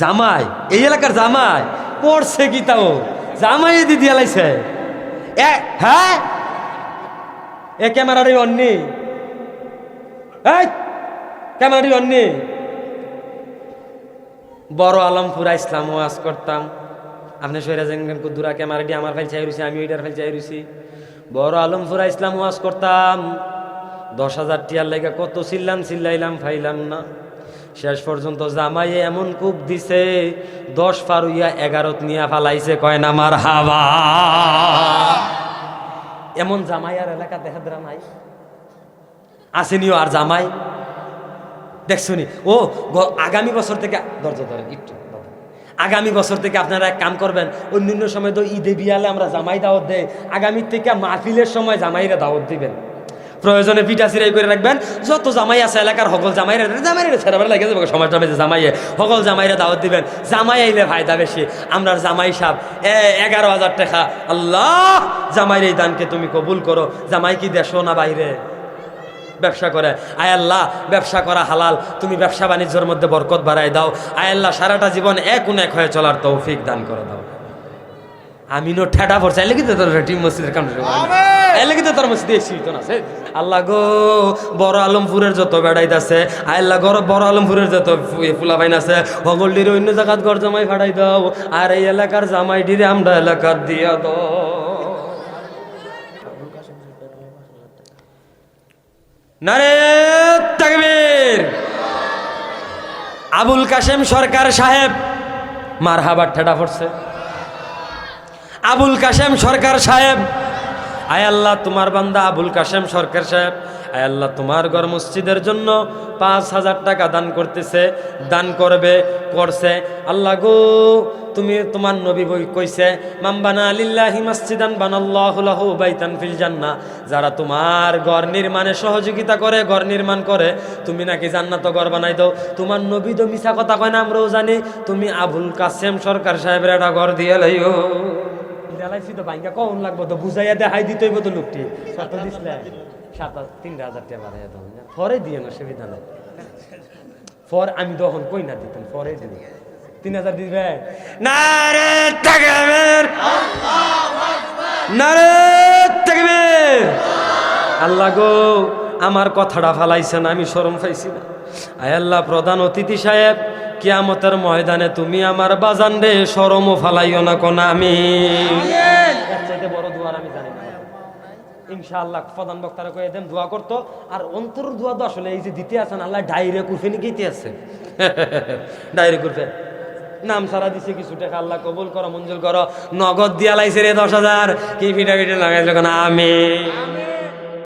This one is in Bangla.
জামাই, এই এলাকার জামাই, পড়ছে কি তাও? জামাই দিদি এলাইছে হ্যাঁ? এ ক্যামেরারি অন্নি এই ক্যামেরারি অন্নি বড় আলমপুরা ইসলাম ওয়াজ করতাম। আপনি সৈরা জেঙ্গেন কুদ্দুরা ক্যামেরাটি আমার ফাইল চাই রুছি আমি ওইটার ফাইল চাই রুছি বড় আলমপুরা ইসলাম ওয়াজ করতাম। দশ হাজার টিয়ার লেগে কত চিল্লাম, চিল্লাইলাম, ফাইলাম না। শেষ পর্যন্ত জামাইয়ে এমন কূপ দিছে, দশ পারুইয়া এগারোত নিয়া ফালাইছে, কয় না আমার হাওয়া এমন জামাই আর এলাকা দেখা নাই। আসেনিও আর জামাই। দেখছনি? ও আগামী বছর থেকে, দরজা ধরেন, একটু। আগামী বছর থেকে আপনারা এক কাম করবেন, অন্যান্য সময় তো ঈদে বিয়ালে আমরা জামাই দাওয়াত দেয় আগামী থেকে মাহফিলের সময় জামাইরা দাওয়াত দিবেন। প্রয়োজনে পিঠা সিরাই করে রাখবেন। যত জামাই আছে এলাকার সকল জামাইরা জামাইরা ছেড়াবার লাগে যাবে সমাজ টামে জামাইয়ে, সকল জামাইরা দাওয়াত দিবেন। জামাই আইলে ফায়দা বেশি। আমরা জামাই সাহ এ, এগারো হাজার টাকা। আল্লাহ জামাইয়ের এই দানকে তুমি কবুল করো। জামাই কি দেশো না বাইরে? ব্যবসা করে। আয় আল্লাহ, ব্যবসা করা হালাল। তুমি ব্যবসা বাণিজ্যের মধ্যে বরকত বাড়াই দাও। আয় আল্লাহ, সারাটা জীবন এক উন এক হয়ে চলার তৌফিক দান করে দাও। আমি নো ঠেটা পড়ছে এলে কিন্তু তোর টিম মসজিদের কাম এলে কিন্তু তোর মসজিদে এসি তো না আল্লাহ গো বড় আলমপুরের যত বেড়াইত আছে আল্লাহ গর বড় আলমপুরের যত ফুলা বাইন আছে হগলডির অন্য জায়গাত ঘর জামাই ফাড়াই দাও আর এই এলাকার জামাই ডিরে আমরা এলাকার দিয়া দাও। নারে তাকবীর! আবুল কাশেম সরকার সাহেব মার হাবার ঠেটা পড়ছে। আবুল কাশেম সরকার সাহেব। আয় আল্লাহ, তোমার বান্দা আবুল কাশেম সরকার সাহেব। আয় আল্লাহ, তোমার ঘর মসজিদের জন্য পাঁচ হাজার টাকা দান করতেছে, দান করবে, করছে। আল্লাহ গো, তুমি, তোমার নবী বই কইছে মাম্বানা আলিল্লাহি মাসজিদান বানাল্লাহু লাহু বাইতান ফিল জান্নাহ। যারা তোমার ঘর নির্মাণে সহযোগিতা করে, ঘর নির্মাণ করে, তুমি নাকি জান্নাত ঘর বানাই দাও। তোমার নবী তো মিছা কথা কয় না, আমরাও জানি। তুমি আবুল কাসেম সরকার সাহেবের একটা ঘর দিয়ে লাইও। দেলাইছি তো বাইঙ্গা কখন লাগবো তো? বুঝাইয়া দেখাই দিতেই তো লোকটি। কত দিছিলে সাত হাজার, তিন হাজার টাকা বাড়াইয়া দাও পরে দিয়ে না, সুবিধা নেই। পর আমি তখন কই না দিতাম, পরে দিন তিন হাজার দিবে না রে তাকবীর! না রে তাকবীর! আল্লাহ গো, আমার কথাটা ফালাইছে না আমি শরম পাইছি না। আয় আল্লাহ, প্রধান অতিথি সাহেব। কিয়ামতের ময়দানে তুমি আমার বাজান রে শরমও ফালাইও না কোন আমি। বড় দুয়ার আমি জানি না। ইনশাআল্লাহ প্রধান বক্তারা কয়ে দেন দোয়া করতো। আর অন্তর দোয়া তো আসলে এই যে দিতে আছেন আল্লাহ ডাইরে কুরফে নিয়ে গেতে আছে? ডাইরে কুরফে। নাম সারা দিছে কিছু টাকা আল্লাহ কবুল করো মঞ্জুর করো। নগদ দিয়া লাইছে রে দশ হাজার। কি ফিটা ফিটে লাগাইছে কেন আমি